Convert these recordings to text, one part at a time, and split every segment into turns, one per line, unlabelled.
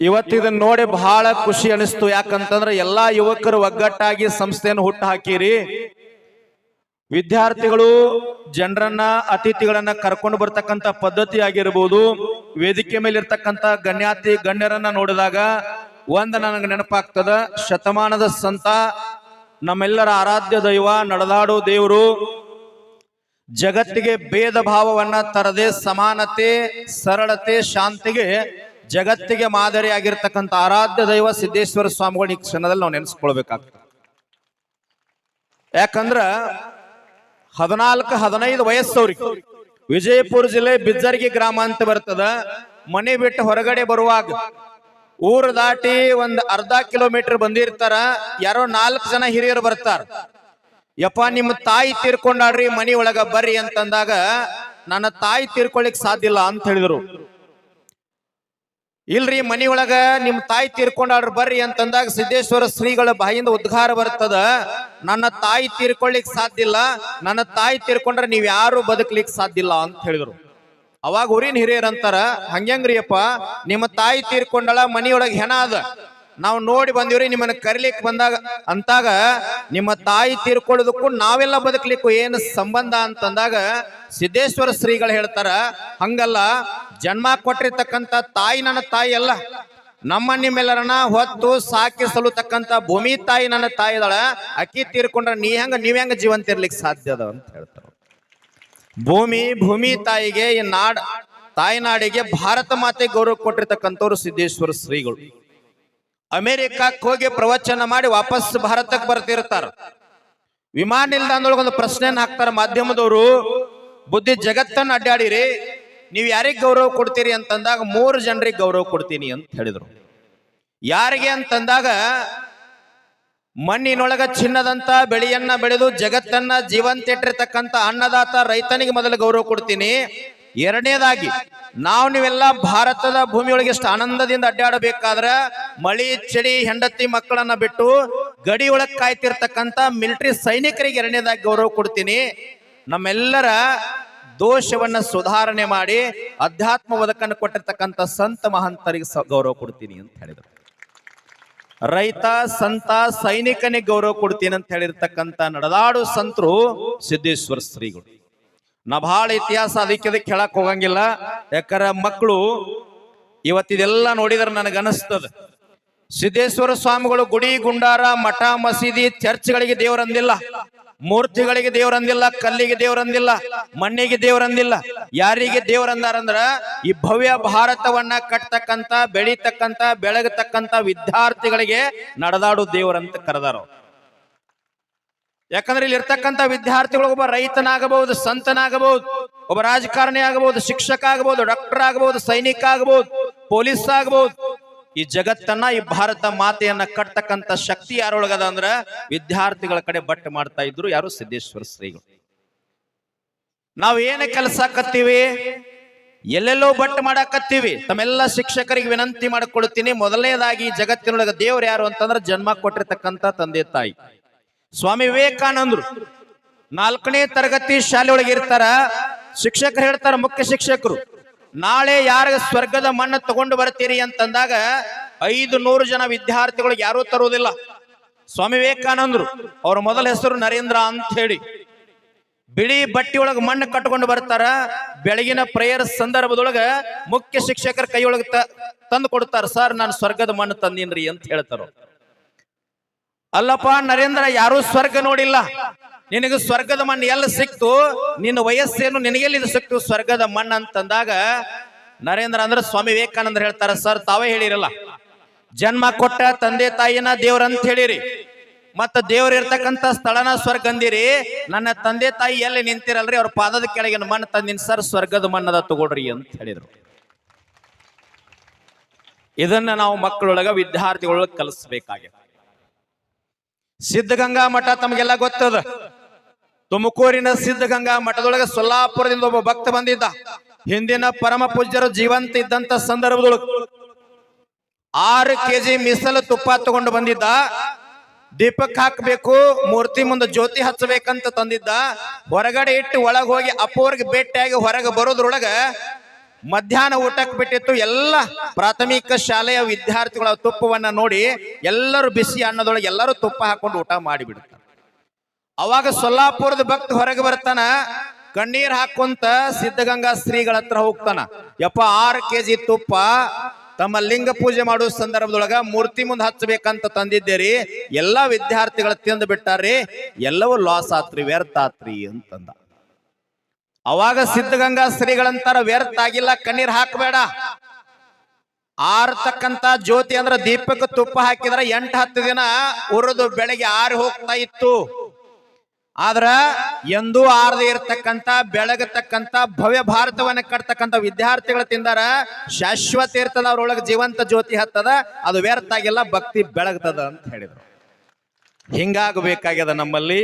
ಇವತ್ತಿದನ್ನ ನೋಡಿ ಬಹಳ ಖುಷಿ ಅನಿಸ್ತು. ಯಾಕಂತಂದ್ರೆ ಎಲ್ಲಾ ಯುವಕರು ಒಗ್ಗಟ್ಟಾಗಿ ಸಂಸ್ಥೆಯನ್ನು ಹುಟ್ಟು ಹಾಕಿರಿ. ವಿದ್ಯಾರ್ಥಿಗಳು ಜನರನ್ನ, ಅತಿಥಿಗಳನ್ನ ಕರ್ಕೊಂಡು ಬರ್ತಕ್ಕಂತ ಪದ್ಧತಿ ಆಗಿರ್ಬೋದು. ವೇದಿಕೆ ಮೇಲೆ ಇರ್ತಕ್ಕಂತ ಗಣ್ಯಾತಿ, ಗಣ್ಯರನ್ನ ನೋಡಿದಾಗ ಒಂದ್ ನನಗೆ ನೆನಪಾಗ್ತದ, ಶತಮಾನದ ಸಂತ, ನಮ್ಮೆಲ್ಲರ ಆರಾಧ್ಯ ದೈವ, ನಡೆದಾಡೋ ದೇವರು. ಜಗತ್ತಿಗೆ ಭೇದ ಭಾವವನ್ನ ತರದೆ ಸಮಾನತೆ, ಸರಳತೆ, ಶಾಂತಿಗೆ ಜಗತ್ತಿಗೆ ಮಾದರಿಯಾಗಿರ್ತಕ್ಕಂಥ ಆರಾಧ್ಯ ದೈವ ಸಿದ್ದೇಶ್ವರ ಸ್ವಾಮಿಗಳು ಈ ಕ್ಷಣದಲ್ಲಿ ನಾವು ನೆನೆಸ್ಕೊಳ್ಬೇಕಾಗ್ತದೆ. ಯಾಕಂದ್ರ ಹದಿನಾಲ್ಕು, ಹದಿನೈದು ವಯಸ್ಸವ್ರಿಗೆ ವಿಜಯಪುರ ಜಿಲ್ಲೆ ಬಿಜ್ಜರ್ಗಿ ಗ್ರಾಮ ಅಂತ ಬರ್ತದ, ಮನೆ ಬಿಟ್ಟು ಹೊರಗಡೆ ಬರುವಾಗ ಊರು ದಾಟಿ ಒಂದ್ ಅರ್ಧ ಕಿಲೋಮೀಟರ್ ಬಂದಿರ್ತಾರ, ಯಾರೋ ನಾಲ್ಕು ಜನ ಹಿರಿಯರು ಬರ್ತಾರ. ಯಪ್ಪ, ನಿಮ್ಮ ತಾಯಿ ತೀರ್ಕೊಂಡಾಡ್ರಿ ಮನಿ ಒಳಗ ಬರ್ರಿ ಅಂತಂದಾಗ, ನನ್ನ ತಾಯಿ ತೀರ್ಕೊಳ್ಳಿಕ್ ಸಾಧ್ಯ ಇಲ್ಲ ಅಂತ ಹೇಳಿದ್ರು. ಇಲ್ರಿ ಮನಿಯೊಳಗ ನಿಮ್ ತಾಯಿ ತೀರ್ಕೊಂಡಾಡ್ರಿ ಬರ್ರಿ ಅಂತಂದಾಗ ಸಿದ್ದೇಶ್ವರ ಶ್ರೀಗಳ ಬಾಯಿಂದ ಉದ್ಘಾರ ಬರ್ತದ. ನನ್ನ ತಾಯಿ ತೀರ್ಕೊಳ್ಳಿಕ್ ಸಾಧ್ಯ ಇಲ್ಲ. ನನ್ನ ತಾಯಿ ತೀರ್ಕೊಂಡ್ರೆ ನೀವ್ ಯಾರು ಬದುಕ್ಲಿಕ್ ಸಾಧ್ಯ ಇಲ್ಲ ಅಂತ ಹೇಳಿದ್ರು. ಅವಾಗ ಊರಿನ ಹಿರಿಯರ್ ಅಂತಾರ ಹಂಗ್ಯಂಗ್ರಿಯಪ್ಪ, ನಿಮ್ಮ ತಾಯಿ ತೀರ್ಕೊಂಡಳ ಮನಿಯೊಳಗ ಹೆಣ ಅದ. ನಾವು ನೋಡಿ ಬಂದಿವ್ರಿ, ನಿಮ್ಮನ್ನ ಕರಿಲಿಕ್ಕೆ ಬಂದಾಗ ಅಂತಾಗ, ನಿಮ್ಮ ತಾಯಿ ತೀರ್ಕೊಳ್ಳೋದಕ್ಕೂ ನಾವೆಲ್ಲ ಬದುಕಲಿಕ್ಕೂ ಏನು ಸಂಬಂಧ ಅಂತಂದಾಗ ಸಿದ್ದೇಶ್ವರ ಶ್ರೀಗಳು ಹೇಳ್ತಾರ, ಹಂಗಲ್ಲ, ಜನ್ಮ ಕೊಟ್ಟಿರ್ತಕ್ಕಂಥ ತಾಯಿ ನನ್ನ ತಾಯಿ ಅಲ್ಲ. ನಮ್ಮ ನಿಮ್ಮೆಲ್ಲರನ್ನ ಹೊತ್ತು ಸಾಕಿ ಸಲುತಕ್ಕಂತ ಭೂಮಿ ತಾಯಿ ನನ್ನ ತಾಯಿ ಅದಳ, ಅಕ್ಕಿ ತೀರ್ಕೊಂಡ್ರ ನೀ ಹೆಂಗ, ನೀವ್ ಹೆಂಗ ಜೀವಂತ ಇರ್ಲಿಕ್ಕೆ ಸಾಧ್ಯ ಅದ ಅಂತ ಹೇಳ್ತಾರ. ಭೂಮಿ ಭೂಮಿ ತಾಯಿಗೆ ಈ ನಾಡ್ ತಾಯ್ನಾಡಿಗೆ ಭಾರತ ಮಾತೆ ಗೌರವ ಕೊಟ್ಟಿರ್ತಕ್ಕಂಥವ್ರು ಸಿದ್ದೇಶ್ವರ ಶ್ರೀಗಳು. ಅಮೆರಿಕಕ್ಕೆ ಹೋಗಿ ಪ್ರವಚನ ಮಾಡಿ ವಾಪಸ್ ಭಾರತಕ್ಕೆ ಬರ್ತಿರ್ತಾರ. ವಿಮಾನ ನಿಲ್ದಾಣದೊಳಗೆ ಒಂದು ಪ್ರಶ್ನೆಯನ್ನು ಹಾಕ್ತಾರ ಮಾಧ್ಯಮದವರು. ಬುದ್ಧಿ ಜಗತ್ತನ್ನ ಅಡ್ಡಾಡಿರಿ. ನೀವು ಯಾರಿಗೆ ಗೌರವ ಕೊಡ್ತೀರಿ ಅಂತಂದಾಗ ಮೂರು ಜನರಿಗೆ ಗೌರವ ಕೊಡ್ತೀನಿ ಅಂತ ಹೇಳಿದರು. ಯಾರಿಗೆ ಅಂತಂದಾಗ ಮಣ್ಣಿನೊಳಗ ಚಿನ್ನದಂತ ಬೆಳೆಯನ್ನ ಬೆಳೆದು ಜಗತ್ತನ್ನ ಜೀವಂತ ಇಟ್ಟಿರ್ತಕ್ಕಂಥ ಅನ್ನದಾತ ರೈತನಿಗೆ ಮೊದಲು ಗೌರವ ಕೊಡ್ತೀನಿ. ಎರಡನೇದಾಗಿ, ನಾವು ನೀವೆಲ್ಲ ಭಾರತದ ಭೂಮಿಯೊಳಗೆ ಎಷ್ಟು ಆನಂದದಿಂದ ಅಡ್ಡಾಡಬೇಕಾದ್ರೆ, ಮಳಿ, ಚಳಿ, ಹೆಂಡತಿ ಮಕ್ಕಳನ್ನ ಬಿಟ್ಟು ಗಡಿ ಕಾಯ್ತಿರ್ತಕ್ಕಂತ ಕಾಯ್ತಿರ್ತಕ್ಕಂಥ ಮಿಲಿಟರಿ ಸೈನಿಕರಿಗೆ ಎರಡನೇದಾಗಿ ಗೌರವ ಕೊಡ್ತೀನಿ. ನಮ್ಮೆಲ್ಲರ ದೋಷವನ್ನ ಸುಧಾರಣೆ ಮಾಡಿ, ಅಧ್ಯಾತ್ಮ ಬದುಕನ್ನು ಕೊಟ್ಟಿರ್ತಕ್ಕಂಥ ಸಂತ ಮಹಂತರಿಗೆ ಗೌರವ ಕೊಡ್ತೀನಿ ಅಂತ ಹೇಳಿದರು. ರೈತ, ಸಂತ, ಸೈನಿಕನಿಗೆ ಗೌರವ ಕೊಡ್ತೀನಿ ಅಂತ ಹೇಳಿರ್ತಕ್ಕಂಥ ನಡೆದಾಡು ಸಂತರು ಸಿದ್ದೇಶ್ವರ ಶ್ರೀಗಳು. ನಾ ಬಹಳ ಇತಿಹಾಸ ಅದಕ್ಕೆ ಹೇಳಕ್ ಹೋಗಂಗಿಲ್ಲ. ಯಾಕರ ಮಕ್ಕಳು ಇವತ್ತಿದೆಲ್ಲ ನೋಡಿದ್ರೆ ನನಗೆ ಅನಿಸ್ತದ. ಸಿದ್ದೇಶ್ವರ ಸ್ವಾಮಿಗಳು ಗುಡಿ, ಗುಂಡಾರ, ಮಠ, ಮಸೀದಿ, ಚರ್ಚ್ಗಳಿಗೆ ದೇವರಂದಿಲ್ಲ ಮೂರ್ತಿಗಳಿಗೆ ದೇವರಂದಿಲ್ಲ ಕಲ್ಲಿಗೆ ದೇವರಂದಿಲ್ಲ ಮಣ್ಣಿಗೆ ದೇವರಂದಿಲ್ಲ ಯಾರಿಗೆ ದೇವರಂದಾರಂದ್ರ ಈ ಭವ್ಯ ಭಾರತವನ್ನ ಕಟ್ತಕ್ಕಂತ ಬೆಳಿತಕ್ಕಂತ ಬೆಳಗತಕ್ಕಂತ ವಿದ್ಯಾರ್ಥಿಗಳಿಗೆ ನಡೆದಾಡು ದೇವರಂತ ಕರೆದಾರ. ಯಾಕಂದ್ರೆ ಇಲ್ಲಿ ಇರ್ತಕ್ಕಂಥ ವಿದ್ಯಾರ್ಥಿಗಳು ಒಬ್ಬ ರೈತನಾಗಬಹುದು, ಸಂತನಾಗಬಹುದು, ಒಬ್ಬ ರಾಜಕಾರಣಿ ಆಗಬಹುದು, ಶಿಕ್ಷಕ ಆಗಬಹುದು, ಡಾಕ್ಟರ್ ಆಗಬಹುದು, ಸೈನಿಕ ಆಗಬಹುದು, ಪೊಲೀಸ್ ಆಗಬಹುದು. ಈ ಜಗತ್ತನ್ನ, ಈ ಭಾರತ ಮಾತೆಯನ್ನ ಕಟ್ತಕ್ಕಂಥ ಶಕ್ತಿ ಯಾರೊಳಗದ ಅಂದ್ರ ವಿದ್ಯಾರ್ಥಿಗಳ ಕಡೆ ಬಟ್ ಮಾಡ್ತಾ ಇದ್ರು ಯಾರು ಸಿದ್ದೇಶ್ವರ ಶ್ರೀಗಳು. ನಾವ್ ಏನೇ ಕೆಲಸ ಕತ್ತೀವಿ, ಎಲ್ಲೆಲ್ಲೋ ಬಟ್ ಮಾಡಾಕತ್ತೀವಿ, ತಮ್ಮೆಲ್ಲ ಶಿಕ್ಷಕರಿಗೆ ವಿನಂತಿ ಮಾಡಿಕೊಳ್ತೀನಿ, ಮೊದಲನೇದಾಗಿ ಜಗತ್ತಿನೊಳಗ ದೇವ್ರು ಯಾರು ಅಂತಂದ್ರೆ ಜನ್ಮ ಕೊಟ್ಟಿರ್ತಕ್ಕಂಥ ತಂದೆ ತಾಯಿ. ಸ್ವಾಮಿ ವಿವೇಕಾನಂದರು ನಾಲ್ಕನೇ ತರಗತಿ ಶಾಲೆ ಒಳಗೆ ಇರ್ತಾರ. ಶಿಕ್ಷಕರು ಹೇಳ್ತಾರ, ಮುಖ್ಯ ಶಿಕ್ಷಕರು, ನಾಳೆ ಯಾರ ಸ್ವರ್ಗದ ಮಣ್ಣು ತಗೊಂಡು ಬರ್ತೀರಿ ಅಂತಂದಾಗ ಐದು ನೂರು ಜನ ವಿದ್ಯಾರ್ಥಿಗಳು ಯಾರೂ ತರುವುದಿಲ್ಲ. ಸ್ವಾಮಿ ವಿವೇಕಾನಂದರು, ಅವ್ರ ಮೊದಲ ಹೆಸರು ನರೇಂದ್ರ ಅಂತ ಹೇಳಿ. ಬಿಳಿ ಬಟ್ಟಿ ಒಳಗ ಮಣ್ಣು ಕಟ್ಕೊಂಡು ಬರ್ತಾರ. ಬೆಳಗಿನ ಪ್ರೇಯರ್ ಸಂದರ್ಭದೊಳಗ ಮುಖ್ಯ ಶಿಕ್ಷಕರ ಕೈಯೊಳಗ ತಂದು ಕೊಡ್ತಾರ, ಸರ್ ನಾನು ಸ್ವರ್ಗದ ಮಣ್ಣು ತಂದೀನ್ರಿ ಅಂತ ಹೇಳ್ತಾರ. ಅಲ್ಲಪ್ಪ, ನರೇಂದ್ರ, ಯಾರೂ ಸ್ವರ್ಗ ನೋಡಿಲ್ಲ. ನಿನಗೆ ಸ್ವರ್ಗದ ಮಣ್ಣು ಎಲ್ಲ ಸಿಕ್ತು? ನಿನ್ನ ವಯಸ್ಸೇನು ನಿನಗೆಲ್ಲಿ ಇದು ಸಿಕ್ತು? ಸ್ವರ್ಗದ ಮಣ್ಣು ಅಂತಂದಾಗ ನರೇಂದ್ರ ಅಂದ್ರೆ ಸ್ವಾಮಿ ವಿವೇಕಾನಂದ್ರ ಹೇಳ್ತಾರ, ಸರ್, ತಾವೇ ಹೇಳಿರಲ್ಲ. ಜನ್ಮ ಕೊಟ್ಟ ತಂದೆ ತಾಯಿನ ದೇವ್ರಂತ ಹೇಳಿರಿ. ಮತ್ತ ದೇವ್ರ ಇರ್ತಕ್ಕಂತ ಸ್ಥಳನ ಸ್ವರ್ಗ ಅಂದಿರಿ. ನನ್ನ ತಂದೆ ತಾಯಿ ಎಲ್ಲಿ ನಿಂತಿರಲ್ರಿ? ಅವ್ರ ಪಾದದ ಕೆಳಗಿನ ಮಣ್ಣು ತಂದಿನ. ಸರ್, ಸ್ವರ್ಗದ ಮಣ್ಣದ ತಗೊಳ್ರಿ ಅಂತ ಹೇಳಿದ್ರು. ಇದನ್ನ ನಾವು ಮಕ್ಕಳೊಳಗ ವಿದ್ಯಾರ್ಥಿಗಳೊಳಗ ಕಲಿಸ್ಬೇಕಾಗಿದೆ. ಸಿದ್ಧಗಂಗಾ ಮಠ ತಮಗೆಲ್ಲ ಗೊತ್ತದ? ತುಮಕೂರಿನ ಸಿದ್ಧಗಂಗಾ ಮಠದೊಳಗೆ ಸೊಲ್ಲಾಪುರದಿಂದ ಒಬ್ಬ ಭಕ್ತ ಬಂದಿದ್ದ. ಹಿಂದಿನ ಪರಮ ಪೂಜ್ಯರು ಜೀವಂತ ಇದ್ದಂತ ಸಂದರ್ಭದೊಳಗೆ ಆರು ಕೆಜಿ ಮೀಸಲು ತುಪ್ಪ ತಗೊಂಡು ಬಂದಿದ್ದ. ದೀಪಕ್ ಹಾಕ್ಬೇಕು, ಮೂರ್ತಿ ಮುಂದೆ ಜ್ಯೋತಿ ಹಚ್ಚಬೇಕಂತ ತಂದಿದ್ದ. ಹೊರಗಡೆ ಇಟ್ಟು ಒಳಗೆ ಹೋಗಿ ಅಪ್ಪೋರ್ಗೆ ಭೇಟಿಯಾಗಿ ಹೊರಗೆ ಬರೋದ್ರೊಳಗ ಮಧ್ಯಾಹ್ನ ಊಟಕ್ಕೆ ಬಿಟ್ಟಿತ್ತು, ಎಲ್ಲ ಪ್ರಾಥಮಿಕ ಶಾಲೆಯ ವಿದ್ಯಾರ್ಥಿಗಳ ತುಪ್ಪವನ್ನ ನೋಡಿ ಎಲ್ಲರೂ ಬಿಸಿ ಅನ್ನದೊಳಗೆ ಎಲ್ಲರೂ ತುಪ್ಪ ಹಾಕೊಂಡು ಊಟ ಮಾಡಿಬಿಡ್ತಾರೆ. ಅವಾಗ ಸೊಲ್ಲಾಪುರದ ಭಕ್ತ ಹೊರಗೆ ಬರ್ತಾನ, ಕಣ್ಣೀರ್ ಹಾಕೊಂತ ಸಿದ್ಧಗಂಗಾ ಶ್ರೀಗಳ ಹತ್ರ ಹೋಗ್ತಾನ. ಯಪ್ಪ, ಆರು ಕೆ ಜಿ ತುಪ್ಪ, ತಮ್ಮ ಲಿಂಗ ಪೂಜೆ ಮಾಡುವ ಸಂದರ್ಭದೊಳಗ ಮೂರ್ತಿ ಮುಂದೆ ಹಚ್ಚಬೇಕಂತ ತಂದಿದ್ದೇರಿ, ಎಲ್ಲಾ ವಿದ್ಯಾರ್ಥಿಗಳು ತಿಂದು ಬಿಟ್ಟಾರಿ ಎಲ್ಲವೂ ಲಾಸ್ ಆತ್ರಿ, ವ್ಯರ್ಥ ಆತ್ರಿ ಅಂತಂದ. ಅವಾಗ ಸಿದ್ಧಗಂಗಾ ಶ್ರೀಗಳಂತಾರ ವ್ಯರ್ಥ ಆಗಿಲ್ಲ, ಕಣ್ಣೀರ್ ಹಾಕಬೇಡ. ಆರ್ತಕ್ಕಂತ ಜ್ಯೋತಿ ಅಂದ್ರ ದೀಪಕ್ಕೆ ತುಪ್ಪ ಹಾಕಿದ್ರ ಎಂಟು ಹತ್ತು ದಿನ ಉರಿದು ಬೆಳಗ್ಗೆ ಆರಿ ಹೋಗ್ತಾ ಇತ್ತು. ಆದ್ರ ಎಂದೂ ಆರದೆ ಇರತಕ್ಕಂತ ಬೆಳಗತಕ್ಕಂತ ಭವ್ಯ ಭಾರತವನ್ನ ಕಟ್ತಕ್ಕಂತ ವಿದ್ಯಾರ್ಥಿಗಳು ತಿಂದಾರ, ಶಾಶ್ವತ ಇರ್ತದ, ಅವ್ರೊಳಗೆ ಜೀವಂತ ಜ್ಯೋತಿ ಹತ್ತದ, ಅದು ವ್ಯರ್ಥ ಆಗಿಲ್ಲ, ಭಕ್ತಿ ಬೆಳಗ್ತದ ಅಂತ ಹೇಳಿದ್ರು. ಹಿಂಗಾಗಬೇಕಾಗ್ಯದ ನಮ್ಮಲ್ಲಿ.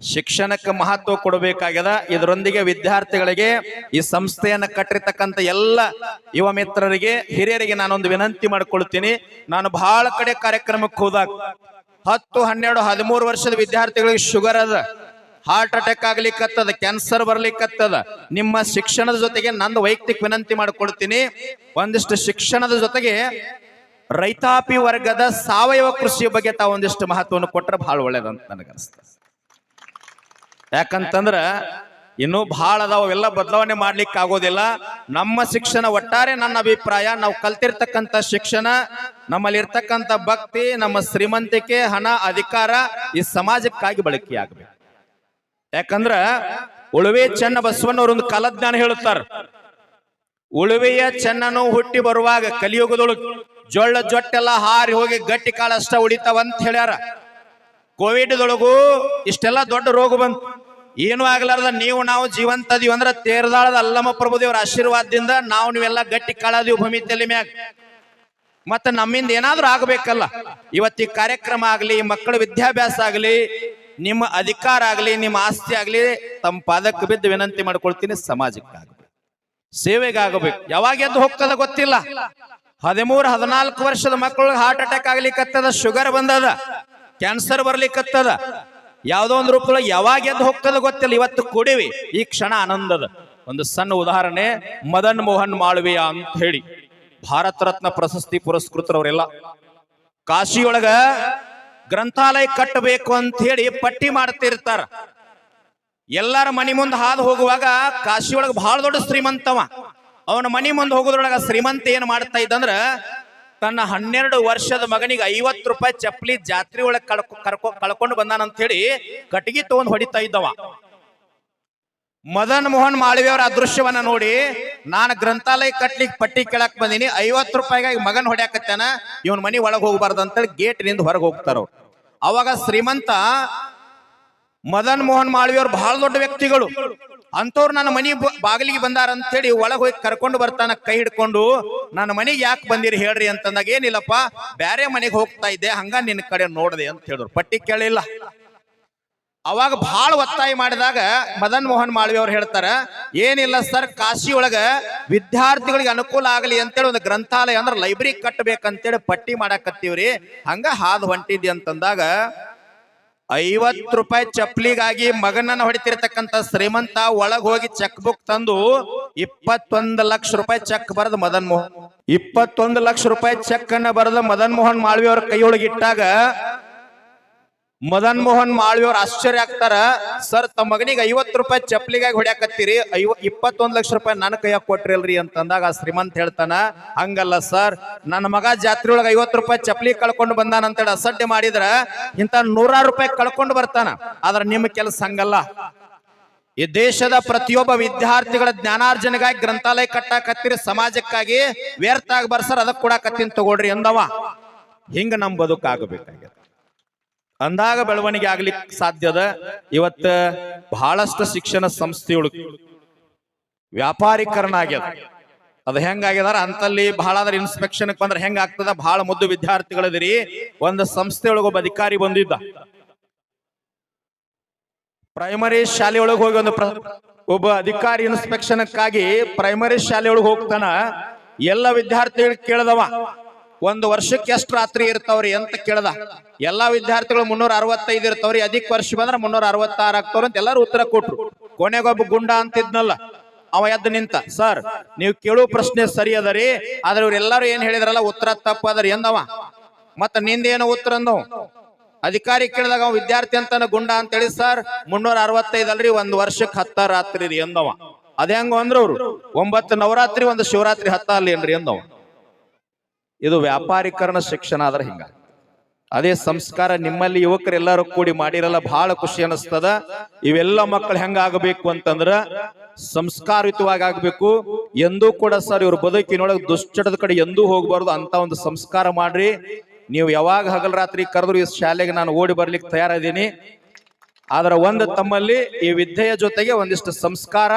ಶಿಕ್ಷಣಕ್ಕೆ ಮಹತ್ವ ಕೊಡಬೇಕಾಗ್ಯದ. ಇದರೊಂದಿಗೆ ವಿದ್ಯಾರ್ಥಿಗಳಿಗೆ ಈ ಸಂಸ್ಥೆಯನ್ನು ಕಟ್ಟಿರ್ತಕ್ಕಂಥ ಎಲ್ಲ ಯುವ ಮಿತ್ರರಿಗೆ, ಹಿರಿಯರಿಗೆ ನಾನೊಂದು ವಿನಂತಿ ಮಾಡ್ಕೊಳ್ತೀನಿ. ನಾನು ಬಹಳ ಕಡೆ ಕಾರ್ಯಕ್ರಮಕ್ಕೆ ಹೋದಾಗ ಹತ್ತು, ಹನ್ನೆರಡು, ಹದಿಮೂರು ವರ್ಷದ ವಿದ್ಯಾರ್ಥಿಗಳಿಗೆ ಶುಗರ್ ಅದ, ಹಾರ್ಟ್ ಅಟ್ಯಾಕ್ ಆಗ್ಲಿಕ್ಕತ್ತದ, ಕ್ಯಾನ್ಸರ್ ಬರ್ಲಿಕ್ಕತ್ತದ. ನಿಮ್ಮ ಶಿಕ್ಷಣದ ಜೊತೆಗೆ ನಂದು ವೈಯಕ್ತಿಕ ವಿನಂತಿ ಮಾಡ್ಕೊಳ್ತೀನಿ. ಒಂದಿಷ್ಟು ಶಿಕ್ಷಣದ ಜೊತೆಗೆ ರೈತಾಪಿ ವರ್ಗದ ಸಾವಯವ ಕೃಷಿಯ ಬಗ್ಗೆ ತಾವು ಒಂದಿಷ್ಟು ಮಹತ್ವವನ್ನು ಕೊಟ್ಟರೆ ಬಹಳ ಒಳ್ಳೇದಂತ ನನಗನ್ಸ್ತದೆ ಯಾಕಂತಂದ್ರ ಇನ್ನೂ ಬಹಳ ಅದಾವ ಅವೆಲ್ಲ ಬದಲಾವಣೆ ಮಾಡ್ಲಿಕ್ಕೆ ಆಗೋದಿಲ್ಲ. ನಮ್ಮ ಶಿಕ್ಷಣ ಒಟ್ಟಾರೆ ನನ್ನ ಅಭಿಪ್ರಾಯ. ನಾವು ಕಲ್ತಿರ್ತಕ್ಕಂಥ ಶಿಕ್ಷಣ ನಮ್ಮಲ್ಲಿ ಇರ್ತಕ್ಕಂಥ ಭಕ್ತಿ, ನಮ್ಮ ಶ್ರೀಮಂತಿಕೆ, ಹಣ, ಅಧಿಕಾರ ಈ ಸಮಾಜಕ್ಕಾಗಿ ಬಳಕೆ ಆಗ್ಬೇಕು. ಯಾಕಂದ್ರ ಉಳುವೆ ಚೆನ್ನ ಅವರು ಒಂದು ಕಾಲಜ್ಞಾನ ಹೇಳುತ್ತಾರೆ. ಉಳುವೆಯ ಚೆನ್ನನು ಹುಟ್ಟಿ ಬರುವಾಗ ಕಲಿಯುಗದೊಳಗೆ ಜೊಳ್ಳ ಜೊಟ್ಟೆಲ್ಲ ಹಾರಿ ಹೋಗಿ ಗಟ್ಟಿ ಕಾಳಷ್ಟ ಉಳಿತಾವಂತ ಹೇಳ್ಯಾರ. ಕೋವಿಡ್ದೊಳಗೂ ಇಷ್ಟೆಲ್ಲ ದೊಡ್ಡ ರೋಗ ಬಂತು. ಏನು ಆಗ್ಲಾರ್ದ, ನೀವು ನಾವು ಜೀವಂತ ಅದೀವಿ ಅಂದ್ರೆ ತೇರ್ದಾಳದ ಅಲ್ಲಮ್ಮ ಪ್ರಭುದೇವರ ಆಶೀರ್ವಾದದಿಂದ ನಾವು ನೀವೆಲ್ಲ ಗಟ್ಟಿ ಕಾಳದೀವಿ ಭೂಮಿ ತಲೆ ಮ್ಯಾಗ. ಮತ್ತೆ ನಮ್ಮಿಂದ ಏನಾದ್ರೂ ಆಗ್ಬೇಕಲ್ಲ. ಇವತ್ತಿ ಕಾರ್ಯಕ್ರಮ ಆಗ್ಲಿ ಮಕ್ಕಳ ವಿದ್ಯಾಭ್ಯಾಸ ಆಗ್ಲಿ, ನಿಮ್ಮ ಅಧಿಕಾರ ಆಗ್ಲಿ, ನಿಮ್ಮ ಆಸ್ತಿ ಆಗ್ಲಿ, ತಮ್ಮ ಪಾದಕ್ಕೆ ಬಿದ್ದು ವಿನಂತಿ ಮಾಡ್ಕೊಳ್ತೀನಿ, ಸಮಾಜಕ್ಕಾಗಬೇಕು. ಸೇವೆಗಾಗಬೇಕು. ಯಾವಾಗ ಎದ್ದು ಹೋಗ್ತದ ಗೊತ್ತಿಲ್ಲ. ಹದಿಮೂರು, ಹದಿನಾಲ್ಕು ವರ್ಷದ ಮಕ್ಕಳು ಹಾರ್ಟ್ ಅಟ್ಯಾಕ್ ಆಗ್ಲಿಕ್ಕತ್ತದ ಶುಗರ್ ಬಂದದ ಕ್ಯಾನ್ಸರ್ ಬರ್ಲಿಕ್ಕತ್ತದ ಯಾವ್ದೋ ಒಂದು ರೂಪದೊಳಗೆ ಯಾವಾಗ ಎದ್ದು ಹೋಗ್ತದ ಗೊತ್ತಿಲ್ಲ, ಇವತ್ತು ಕುಡಿವಿ, ಈ ಕ್ಷಣ ಆನಂದದ. ಒಂದು ಸಣ್ಣ ಉದಾಹರಣೆ, ಮದನ್ ಮೋಹನ್ ಮಾಳ್ವಿಯ ಅಂತ ಹೇಳಿ. ಭಾರತ ರತ್ನ ಪ್ರಶಸ್ತಿ ಪುರಸ್ಕೃತರವರೆಲ್ಲ. ಕಾಶಿಯೊಳಗ ಗ್ರಂಥಾಲಯ ಕಟ್ಟಬೇಕು ಅಂತ ಹೇಳಿ ಪಟ್ಟಿ ಮಾಡ್ತಿರ್ತಾರ. ಎಲ್ಲಾರ ಮನಿ ಮುಂದೆ ಹಾದು ಹೋಗುವಾಗ ಕಾಶಿಯೊಳಗ ಬಹಳ ದೊಡ್ಡ ಶ್ರೀಮಂತವ. ಅವನ ಮನಿ ಮುಂದೆ ಹೋಗೋದ್ರೊಳಗ ಶ್ರೀಮಂತ ಏನ್ ಮಾಡ್ತಾ ಇದ್ದಂದ್ರ ತನ್ನ ಹನ್ನೆರಡು ವರ್ಷದ ಮಗನಿಗೆ ಐವತ್ತು ರೂಪಾಯಿ ಚಪ್ಪಲಿ ಜಾತ್ರೆ ಒಳಗೆ ಕಳ್ಕೊ, ಕರ್ಕೊ, ಕಳ್ಕೊಂಡು ಬಂದಾನಂತ ಹೇಳಿ ಕಟ್ಟಿಗೆ ತಗೊಂಡು ಹೊಡಿತಾ ಇದ್ದವ ಮದನ್ ಮೋಹನ್ ಮಾಳವಿಯವರ ಅದೃಶ್ಯವನ್ನ ನೋಡಿ ನಾನು ಗ್ರಂಥಾಲಯ ಕಟ್ಲಿಕ್ಕೆ ಪಟ್ಟಿ ಕೇಳಕ್ ಬಂದೀನಿ, ಐವತ್ತು ರೂಪಾಯಿಗಾಗಿ ಮಗನ್ ಹೊಡ್ಯಾಕತ್ತಾನ, ಇವನ್ ಮನಿ ಒಳಗೆ ಹೋಗ್ಬಾರ್ದು ಅಂತೇಳಿ ಗೇಟ್ನಿಂದ ಹೊರಗೆ ಹೋಗ್ತಾರ. ಅವಾಗ ಶ್ರೀಮಂತ ಮದನ್ ಮೋಹನ್ ಮಾಳವಿಯವ್ರು ಬಹಳ ದೊಡ್ಡ ವ್ಯಕ್ತಿಗಳು ಅಂತವ್ರು ನನ್ನ ಮನಿ ಬಾಗಿಲಿಗೆ ಬಂದಾರ ಅಂತೇಳಿ ಒಳಗೆ ಹೋಗಿ ಕರ್ಕೊಂಡು ಬರ್ತಾನ, ಕೈ ಹಿಡ್ಕೊಂಡು, ನನ್ನ ಮನೆಗೆ ಯಾಕೆ ಬಂದಿರಿ ಹೇಳ್ರಿ ಅಂತಂದಾಗ, ಏನಿಲ್ಲಪ್ಪ, ಬ್ಯಾರೆ ಮನೆಗೆ ಹೋಗ್ತಾ ಇದ್ದೆ, ಹಂಗ ನಿನ್ನ ಕಡೆ ನೋಡಿದೆ ಅಂತ ಹೇಳಿದ್ರು. ಪಟ್ಟಿ ಕೇಳಿಲ್ಲ. ಅವಾಗ ಬಹಳ ಒತ್ತಾಯ ಮಾಡಿದಾಗ ಮದನ್ ಮೋಹನ್ ಮಾಳ್ವಿ ಅವ್ರು ಹೇಳ್ತಾರ, ಏನಿಲ್ಲ ಸರ್ ಕಾಶಿ ಒಳಗ ವಿದ್ಯಾರ್ಥಿಗಳಿಗೆ ಅನುಕೂಲ ಆಗಲಿ ಅಂತೇಳಿ ಒಂದು ಗ್ರಂಥಾಲಯ ಅಂದ್ರೆ ಲೈಬ್ರರಿ ಕಟ್ಟಬೇಕಂತೇಳಿ ಪಟ್ಟಿ ಮಾಡಾಕತ್ತೀವ್ರಿ, ಹಂಗ ಹಾದು ಹೊಂಟಿದ್ದೆ ಅಂತಂದಾಗ ಐವತ್ ರೂಪಾಯಿ ಚಪ್ಲಿಗಾಗಿ ಮಗನನ್ನ ಹೊಡಿತಿರ್ತಕ್ಕಂತ ಶ್ರೀಮಂತ ಒಳಗ್ ಹೋಗಿ ಚೆಕ್ ಬುಕ್ ತಂದು ಇಪ್ಪತ್ತೊಂದು ಲಕ್ಷ ರೂಪಾಯಿ ಚೆಕ್ ಬರೆದ ಮದನ್ ಮೋಹನ್. ಇಪ್ಪತ್ತೊಂದು ಲಕ್ಷ ರೂಪಾಯಿ ಚೆಕ್ ಅನ್ನ ಬರೆದ ಮದನ್ ಮೋಹನ್ ಮಾಳ್ವಿ ಅವ್ರ ಕೈಯೊಳಗೆ ಇಟ್ಟಾಗ ಮದನ್ ಮೋಹನ್ ಮಾಳ್ವಿಯವ್ರ ಆಶ್ಚರ್ಯ ಆಗ್ತಾರ. ಸರ್ ತಮ್ಮ ಮಗನಿಗೆ ಐವತ್ತು ರೂಪಾಯಿ ಚಪ್ಪಲಿಗಾಗಿ ಹೊಡ್ಯಾಕತ್ತೀರಿ. ಐವ ಇಪ್ಪತ್ತೊಂದು ಲಕ್ಷ ರೂಪಾಯಿ ನನ್ನ ಕೈಯಾಗ ಕೊಟ್ರಿಲ್ರಿ ಅಂತಂದಾಗ ಆ ಶ್ರೀಮಂತ ಹೇಳ್ತಾನ, ಹಂಗಲ್ಲ ಸರ್ ನನ್ನ ಮಗ ಜಾತ್ರೆ ಒಳಗೆ ಐವತ್ತು ರೂಪಾಯಿ ಚಪ್ಪಲಿ ಕಳ್ಕೊಂಡು ಬಂದಾನ ಅಂತೇಳಿ ಅಸಡ್ಡೆ ಮಾಡಿದ್ರ, ಇಂತ ನೂರಾರು ರೂಪಾಯಿ ಕಳ್ಕೊಂಡು ಬರ್ತಾನ. ಆದ್ರೆ ನಿಮ್ಮ ಕೆಲಸ ಹಂಗಲ್ಲ. ಈ ದೇಶದ ಪ್ರತಿಯೊಬ್ಬ ವಿದ್ಯಾರ್ಥಿಗಳ ಜ್ಞಾನಾರ್ಜನೆಗಾಗಿ ಗ್ರಂಥಾಲಯ ಕಟ್ಟಾಕತ್ತೀರಿ, ಸಮಾಜಕ್ಕಾಗಿ ವ್ಯರ್ಥ ಆಗಿ ಬರ್ಸರ್ ಅದಕ್ಕೆ ಕೊಡಾಕತ್ತೀನಿ ತಗೊಳ್ರಿ ಅಂದವ ಹಿಂಗ ನಮ್ ಬದುಕಾಗಬೇಕಾಗ್ಯದ ಅಂದಾಗ ಬೆಳವಣಿಗೆ ಆಗ್ಲಿಕ್ಕೆ ಸಾಧ್ಯದ ಇವತ್ತ ಬಹಳಷ್ಟು ಶಿಕ್ಷಣ ಸಂಸ್ಥೆಗಳು ವ್ಯಾಪಾರೀಕರಣ ಆಗ್ಯದ. ಅದು ಹೆಂಗಾಗ್ಯದಾರ ಅಂತಲ್ಲಿ ಬಹಳ ಅದ್ರ ಇನ್ಸ್ಪೆಕ್ಷನ್ ಬಂದ್ರೆ ಹೆಂಗ ಆಗ್ತದ? ಬಹಳ ಮುದ್ದು ವಿದ್ಯಾರ್ಥಿಗಳದಿರಿ. ಒಂದು ಸಂಸ್ಥೆಯೊಳಗೆ ಒಬ್ಬ ಅಧಿಕಾರಿ ಬಂದಿದ್ದ. ಪ್ರೈಮರಿ ಶಾಲೆಯೊಳಗೆ ಹೋಗಿ ಒಂದು ಒಬ್ಬ ಅಧಿಕಾರಿ ಇನ್ಸ್ಪೆಕ್ಷನ್ಕ್ಕಾಗಿ ಪ್ರೈಮರಿ ಶಾಲೆಯೊಳಗೆ ಹೋಗ್ತಾನ. ಎಲ್ಲ ವಿದ್ಯಾರ್ಥಿಗಳಿಗೆ ಕೇಳದವ. ಒಂದು ವರ್ಷಕ್ಕೆ ಎಷ್ಟು ರಾತ್ರಿ ಇರ್ತಾವ್ರಿ ಅಂತ ಕೇಳ್ದ? ಎಲ್ಲಾ ವಿದ್ಯಾರ್ಥಿಗಳು ಮುನ್ನೂರ ಅರವತ್ತೈದು ಇರ್ತಾವ್ರಿ, ಅಧಿಕ ವರ್ಷ ಬಂದ್ರೆ ಮುನ್ನೂರ ಅರವತ್ತಾರು ಆಗ್ತಾವ್ರಿ ಅಂತ ಎಲ್ಲರೂ ಉತ್ತರ ಕೊಟ್ರು. ಕೊನೆಗೊಬ್ಬ ಗುಂಡ ಅಂತಿದ್ನಲ್ಲ, ಅವ ಎದ್ದು ನಿಂತ, ಸರ್, ನೀವು ಕೇಳೋ ಪ್ರಶ್ನೆ ಸರಿ ಅದರಿ ಆದ್ರೆ ಇವ್ರೆಲ್ಲರೂ ಏನ್ ಹೇಳಿದ್ರಲ್ಲ, ಉತ್ತರ ತಪ್ಪ ಅದರಿ ಎಂದವ ಮತ್ತ ನಿಂದೇನು ಉತ್ತರ ಅಂದವ್? ಅಧಿಕಾರಿ ಕೇಳಿದಾಗ ಅವ ವಿದ್ಯಾರ್ಥಿ ಅಂತಾನ ಗುಂಡ ಅಂತೇಳಿ, ಸರ್, ಮುನ್ನೂರ ಅರವತ್ತೈದಲ್ರಿ ಒಂದು ವರ್ಷಕ್ಕೆ ಹತ್ತ ರಾತ್ರಿ ರೀ ಎಂದವ ಅದ ಹೆಂಗ ಅಂದ್ರ ಅವ್ರು, ಒಂಬತ್ತು ನವರಾತ್ರಿ, ಒಂದು ಶಿವರಾತ್ರಿ ಹತ್ತ ಅಲ್ಲಿ ಏನ್ರಿ ಎಂದವ ಇದು ವ್ಯಾಪಾರೀಕರಣ ಶಿಕ್ಷಣ ಆದ್ರೆ ಹಿಂಗ. ಅದೇ ಸಂಸ್ಕಾರ ನಿಮ್ಮಲ್ಲಿ ಯುವಕರೆಲ್ಲರೂ ಕೂಡಿ ಮಾಡಿರಲ್ಲ ಬಹಳ ಖುಷಿ ಅನಿಸ್ತದ. ಇವೆಲ್ಲ ಮಕ್ಕಳು ಹೆಂಗ ಆಗಬೇಕು ಅಂತಂದ್ರ ಸಂಸ್ಕಾರಯುತವಾಗಿ ಆಗ್ಬೇಕು. ಎಂದೂ ಕೂಡ ಸರ್ ಇವ್ರ ಬದುಕಿನೊಳಗೆ ದುಶ್ಚಟದ ಕಡೆ ಎಂದೂ ಹೋಗ್ಬಾರ್ದು, ಅಂತ ಒಂದು ಸಂಸ್ಕಾರ ಮಾಡ್ರಿ. ನೀವು ಯಾವಾಗ ಹಗಲ್ ರಾತ್ರಿ ಕರೆದ್ರು ಈ ಶಾಲೆಗೆ ನಾನು ಓಡಿ ಬರ್ಲಿಕ್ಕೆ ತಯಾರಿದ್ದೀನಿ. ಆದ್ರೆ ಒಂದು ತಮ್ಮಲ್ಲಿ ಈ ವಿದ್ಯೆಯ ಜೊತೆಗೆ ಒಂದಿಷ್ಟು ಸಂಸ್ಕಾರ,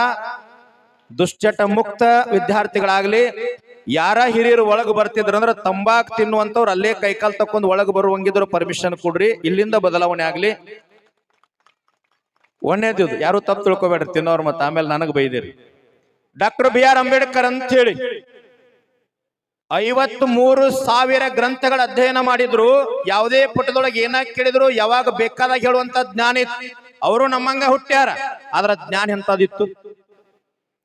ದುಶ್ಚಟ ಮುಕ್ತ ವಿದ್ಯಾರ್ಥಿಗಳಾಗ್ಲಿ ಯಾರ ಹಿರಿಯರು ಒಳಗೆ ಬರ್ತಿದ್ರು ಅಂದ್ರೆ ತಂಬಾಕ್ ತಿನ್ನುವಂತವ್ರು ಅಲ್ಲೇ ಕೈಕಾಲ್ ತಕ್ಕೊಂಡು ಒಳಗೆ ಬರುವಂಗಿದ್ರು ಪರ್ಮಿಷನ್ ಕೊಡ್ರಿ. ಇಲ್ಲಿಂದ ಬದಲಾವಣೆ ಆಗ್ಲಿ. ಒಂದೇದು ಯಾರು ತಪ್ಪು ತಿಳ್ಕೊಬೇಡ್ರಿ. ತಿನ್ನೋರು ಮತ್ತೆ ಆಮೇಲೆ ನನಗೆ ಬೈದಿರಿ. ಡಾಕ್ಟರ್ ಬಿ ಆರ್ ಅಂಬೇಡ್ಕರ್ ಅಂತ ಹೇಳಿ ಐವತ್ ಮೂರು ಸಾವಿರ ಗ್ರಂಥಗಳ ಅಧ್ಯಯನ ಮಾಡಿದ್ರು. ಯಾವುದೇ ಪುಟದೊಳಗೆ ಏನ ಕೇಳಿದ್ರು, ಯಾವಾಗ ಬೇಕಾದಾಗ ಹೇಳುವಂತ ಜ್ಞಾನ ಇತ್ತು. ಅವರು ನಮ್ಮಂಗ ಹುಟ್ಟ್ಯಾರ. ಆದ್ರ ಜ್ಞಾನ ಎಂತದಿತ್ತು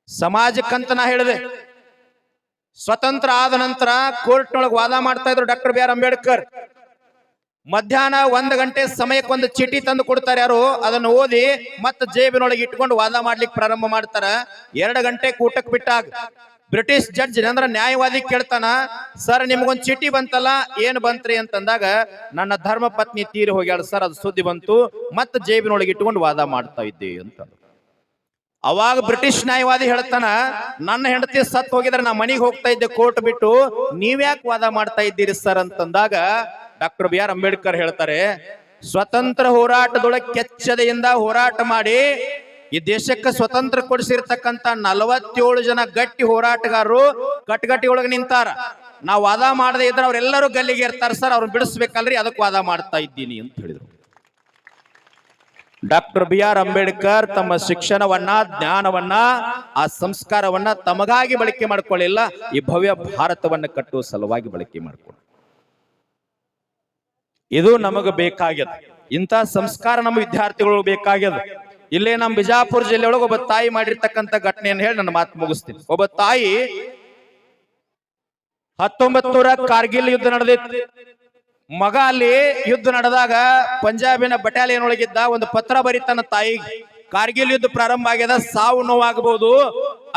ಸಮಾಜಕ್ಕಂತ ನಾ ಹೇಳಿದೆ. ಸ್ವತಂತ್ರ ಆದ ನಂತರ ಕೋರ್ಟ್ನೊಳಗೆ ವಾದ ಮಾಡ್ತಾ ಇದ್ರು ಡಾಕ್ಟರ್ ಬಿ ಆರ್ ಅಂಬೇಡ್ಕರ್. ಮಧ್ಯಾಹ್ನ ಒಂದು ಗಂಟೆ ಸಮಯಕ್ಕೆ ಒಂದು ಚೀಟಿ ತಂದು ಕೊಡ್ತಾರೆ ಯಾರು, ಅದನ್ನು ಓದಿ ಮತ್ತೆ ಜೇಬಿನೊಳಗೆ ಇಟ್ಕೊಂಡು ವಾದ ಮಾಡ್ಲಿಕ್ಕೆ ಪ್ರಾರಂಭ ಮಾಡ್ತಾರ. ಎರಡು ಗಂಟೆ ಕೂಟಕ್ಕೆ ಬಿಟ್ಟಾಗ. ಬ್ರಿಟಿಷ್ ಜಡ್ಜ್ ಅಂದ್ರೆ ನ್ಯಾಯವಾದಿ ಕೇಳ್ತಾನ, ಸರ್, ನಿಮ್ಗೊಂದು ಚೀಟಿ ಬಂತಲ್ಲ, ಏನ್ ಬಂತ್ರಿ? ಅಂತಂದಾಗ, ನನ್ನ ಧರ್ಮ ಪತ್ನಿ ತೀರಿ ಹೋಗ್ಯಾಳ, ಸರ್, ಅದು ಸುದ್ದಿ ಬಂತು, ಮತ್ತೆ ಜೇಬಿನೊಳಗೆ ಇಟ್ಕೊಂಡು ವಾದ ಮಾಡ್ತಾ ಇದ್ದೆ ಅಂತ ಅವಾಗ ಬ್ರಿಟಿಷ್ ನ್ಯಾಯವಾದಿ ಹೇಳ್ತಾನ, ನನ್ನ ಹೆಂಡತಿ ಸತ್ ಹೋಗಿದ್ರೆ ನಾ ಮನೆಗೆ ಹೋಗ್ತಾ ಇದ್ದೆ ಕೋರ್ಟ್ ಬಿಟ್ಟು, ನೀವ್ಯಾಕೆ ವಾದ ಮಾಡ್ತಾ ಇದ್ದೀರಿ ಸರ್? ಅಂತಂದಾಗ ಡಾಕ್ಟರ್ ಬಿ ಆರ್ ಅಂಬೇಡ್ಕರ್ ಹೇಳ್ತಾರೆ, ಸ್ವತಂತ್ರ ಹೋರಾಟದೊಳಗೆ ಕೆಚ್ಚದೆಯಿಂದ ಹೋರಾಟ ಮಾಡಿ, ಈ ದೇಶಕ್ಕೆ ಸ್ವತಂತ್ರ ಕೊಡಿಸಿರ್ತಕ್ಕಂತ ನಲವತ್ತೇಳು ಜನ ಗಟ್ಟಿ ಹೋರಾಟಗಾರರು ಕಟ್ಗಟ್ಟಿ ಒಳಗೆ ನಿಂತಾರ. ನಾವು ವಾದ ಮಾಡದೇ ಇದ್ರೆ ಅವರೆಲ್ಲರೂ ಗಲ್ಲಿಗೆ ಇರ್ತಾರ ಸರ್, ಅವ್ರನ್ನ ಬಿಡಿಸ್ಬೇಕಲ್ರಿ ಅದಕ್ಕೆ ವಾದ ಮಾಡ್ತಾ ಇದ್ದೀನಿ ಅಂತ ಹೇಳಿದ್ರು. ಡಾಕ್ಟರ್ ಬಿ ಆರ್ ಅಂಬೇಡ್ಕರ್ ತಮ್ಮ ಶಿಕ್ಷಣವನ್ನ, ಜ್ಞಾನವನ್ನ, ಆ ಸಂಸ್ಕಾರವನ್ನ ತಮಗಾಗಿ ಬಳಕೆ ಮಾಡಿಕೊಳ್ಳಿಲ್ಲ, ಈ ಭವ್ಯ ಭಾರತವನ್ನ ಕಟ್ಟುವ ಸಲುವಾಗಿ ಬಳಕೆ ಮಾಡಿಕೊಳ್ಳ. ಇದು ನಮಗ ಬೇಕಾಗ್ಯದ. ಇಂಥ ಸಂಸ್ಕಾರ ನಮ್ಮ ವಿದ್ಯಾರ್ಥಿಗಳು ಬೇಕಾಗ್ಯದ. ಇಲ್ಲೇ ನಮ್ಮ ಬಿಜಾಪುರ ಜಿಲ್ಲೆಯೊಳಗೆ ಒಬ್ಬ ತಾಯಿ ಮಾಡಿರ್ತಕ್ಕಂಥ ಘಟನೆಯನ್ನು ಹೇಳಿ ನನ್ನ ಮಾತು ಮುಗಿಸ್ತೀನಿ. ಒಬ್ಬ ತಾಯಿ ಹತ್ತೊಂಬತ್ ನೂರ ಕಾರ್ಗಿಲ್ ಯುದ್ಧ ನಡೆದಿತ್ತು. ಮಗ ಅಲ್ಲಿ ಯುದ್ಧ ನಡೆದಾಗ ಪಂಜಾಬಿನ ಬಟಾಲಿಯನ್ ಒಳಗಿದ್ದ ಒಂದು ಪತ್ರ ಬರೀತಾನ ತಾಯಿಗೆ ಕಾರ್ಗಿಲ್ ಯುದ್ಧ ಪ್ರಾರಂಭ ಆಗ್ಯದ, ಸಾವು ನೋವಾಗಬಹುದು.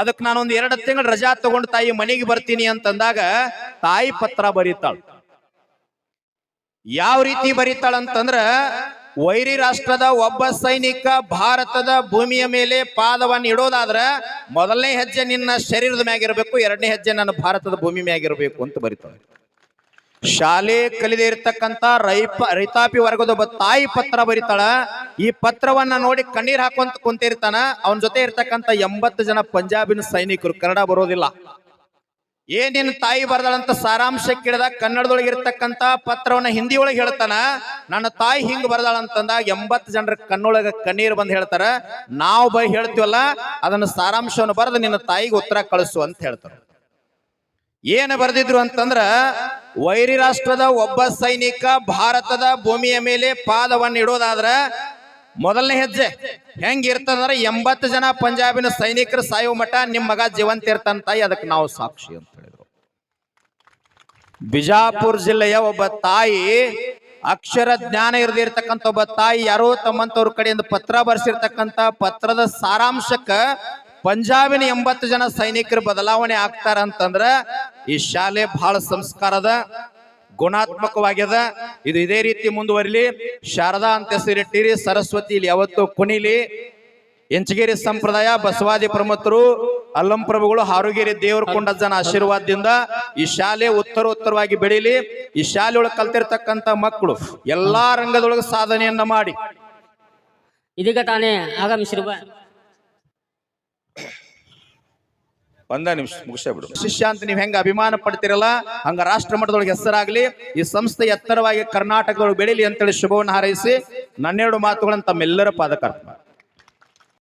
ಅದಕ್ಕೆ ನಾನೊಂದು ಎರಡು ತಿಂಗಳು ರಜಾ ತಗೊಂಡು ತಾಯಿ ಮನೆಗೆ ಬರ್ತೀನಿ ಅಂತಂದಾಗ ತಾಯಿ ಪತ್ರ ಬರೀತಾಳ. ಯಾವ ರೀತಿ ಬರೀತಾಳ ಅಂತಂದ್ರ, ವೈರಿ ರಾಷ್ಟ್ರದ ಒಬ್ಬ ಸೈನಿಕ ಭಾರತದ ಭೂಮಿಯ ಮೇಲೆ ಪಾದವನ್ನು ಇಡೋದಾದ್ರ ಮೊದಲನೇ ಹೆಜ್ಜೆ ನಿನ್ನ ಶರೀರದ ಮ್ಯಾಗಿರ್ಬೇಕು, ಎರಡನೇ ಹೆಜ್ಜೆ ನನ್ನ ಭಾರತದ ಭೂಮಿ ಮ್ಯಾಗಿರಬೇಕು ಅಂತ ಬರೀತಾಳೆ. ಶಾಲೆ ಕಲಿದೇ ಇರತಕ್ಕಂತ ರೈಪ ರೈತಾಪಿ ವರ್ಗದ ಒಬ್ಬ ತಾಯಿ ಪತ್ರ ಬರೀತಾಳ. ಈ ಪತ್ರವನ್ನ ನೋಡಿ ಕಣ್ಣೀರ್ ಹಾಕೊಂತ ಕುಂತಿರ್ತಾನ. ಅವನ ಜೊತೆ ಇರ್ತಕ್ಕಂತ ಎಂಬತ್ತು ಜನ ಪಂಜಾಬಿನ ಸೈನಿಕರು. ಕನ್ನಡ ಬರೋದಿಲ್ಲ. ಏನೇನು ತಾಯಿ ಬರ್ದಾಳಂತ ಸಾರಾಂಶ ಕೇಳಿದ ಕನ್ನಡದೊಳಗೆ ಇರ್ತಕ್ಕಂತ ಪತ್ರವನ್ನ ಹಿಂದಿ ಒಳಗೆ ಹೇಳ್ತಾನ. ನನ್ನ ತಾಯಿ ಹಿಂಗ್ ಬರ್ದಾಳಂತಂದಾಗ ಎಂಬತ್ತು ಜನರ ಕಣ್ಣೊಳಗ ಕಣ್ಣೀರ್ ಬಂದ್ ಹೇಳ್ತಾರ. ನಾವು ಬೈ ಹೇಳ್ತೀವಲ್ಲ, ಅದನ್ನ ಸಾರಾಂಶವನ್ನು ಬರೆದು ನಿನ್ನ ತಾಯಿಗೆ ಉತ್ತರ ಕಳಿಸು ಅಂತ ಹೇಳ್ತಾರ. ಏನು ಬರೆದಿದ್ರು ಅಂತಂದ್ರ, ವೈರಿ ರಾಷ್ಟ್ರದ ಒಬ್ಬ ಸೈನಿಕ ಭಾರತದ ಭೂಮಿಯ ಮೇಲೆ ಪಾದವನ್ನು ಇಡೋದಾದ್ರ ಮೊದಲನೇ ಹೆಜ್ಜೆ ಹೆಂಗಿರ್ತದಂದ್ರೆ ಎಂಬತ್ತು ಜನ ಪಂಜಾಬಿನ ಸೈನಿಕರು ಸಾಯುವ ಮಠ ನಿಮ್ಮ ಮಗ ಜೀವಂತ ಇರ್ತಂತಾಯಿ ಅದಕ್ಕೆ ನಾವು ಸಾಕ್ಷಿ ಅಂತ ಹೇಳಿದ್ರು. ಬಿಜಾಪುರ ಜಿಲ್ಲೆಯ ಒಬ್ಬ ತಾಯಿ, ಅಕ್ಷರ ಜ್ಞಾನ ಇರದಿರ್ತಕ್ಕಂಥ ಒಬ್ಬ ತಾಯಿ, ಯಾರೋ ತಮ್ಮಂತವ್ರ ಕಡೆಯಿಂದ ಪತ್ರ ಬರ್ಸಿರ್ತಕ್ಕಂಥ ಪತ್ರದ ಸಾರಾಂಶಕ್ಕ ಪಂಜಾಬಿನ ಎಂಬತ್ತು ಜನ ಸೈನಿಕರು ಬದಲಾವಣೆ ಆಗ್ತಾರ ಅಂತಂದ್ರ ಈ ಶಾಲೆ ಬಹಳ ಸಂಸ್ಕಾರದ ಗುಣಾತ್ಮಕವಾಗ್ಯದ. ಇದು ಇದೇ ರೀತಿ ಮುಂದುವರಿಲಿ. ಶಾರದಾ ಅಂತ ಹೆಸರಿಟ್ಟಿರಿ ಸರಸ್ವತಿ ಇಲ್ಲಿ ಯಾವತ್ತು ಕುಣಿಲಿ, ಎಂಚಗೇರಿ ಸಂಪ್ರದಾಯ, ಬಸವಾದಿ ಪ್ರಮುಖರು, ಅಲ್ಲಂ ಪ್ರಭುಗಳು, ಹಾರುಗೇರಿ ದೇವರ ಜನ ಆಶೀರ್ವಾದದಿಂದ ಈ ಶಾಲೆ ಉತ್ತರೋತ್ತರವಾಗಿ ಬೆಳೀಲಿ. ಈ ಶಾಲೆ ಒಳಗೆ ಕಲ್ತಿರ್ತಕ್ಕಂಥ ಮಕ್ಕಳು ಎಲ್ಲಾ ರಂಗದೊಳಗೆ ಸಾಧನೆಯನ್ನ ಮಾಡಿ.
ಇದೀಗ ತಾನೇ ಆಗಮಿಸಿರುವ
ಒಂದ ನಿಮಿಷ ಮುಗಿಸೇ ಬಿಡು ಶಿಷ್ಯ ಅಂತ ನೀವು ಹೆಂಗ ಅಭಿಮಾನ ಪಡ್ತಿರಲ್ಲ, ಹಂಗ ರಾಷ್ಟ್ರ ಮಟ್ಟದೊಳಗೆ ಹೆಸರಾಗ್ಲಿ, ಈ ಸಂಸ್ಥೆ ಎತ್ತರವಾಗಿ ಕರ್ನಾಟಕದೊಳಗೆ ಬೆಳೀಲಿ ಅಂತೇಳಿ ಶುಭವನ್ನು ಹಾರೈಸಿ, ನನ್ನೆರಡು ಮಾತುಗಳನ್ನು ತಮ್ಮೆಲ್ಲರ ಪಾದಕರ್ತ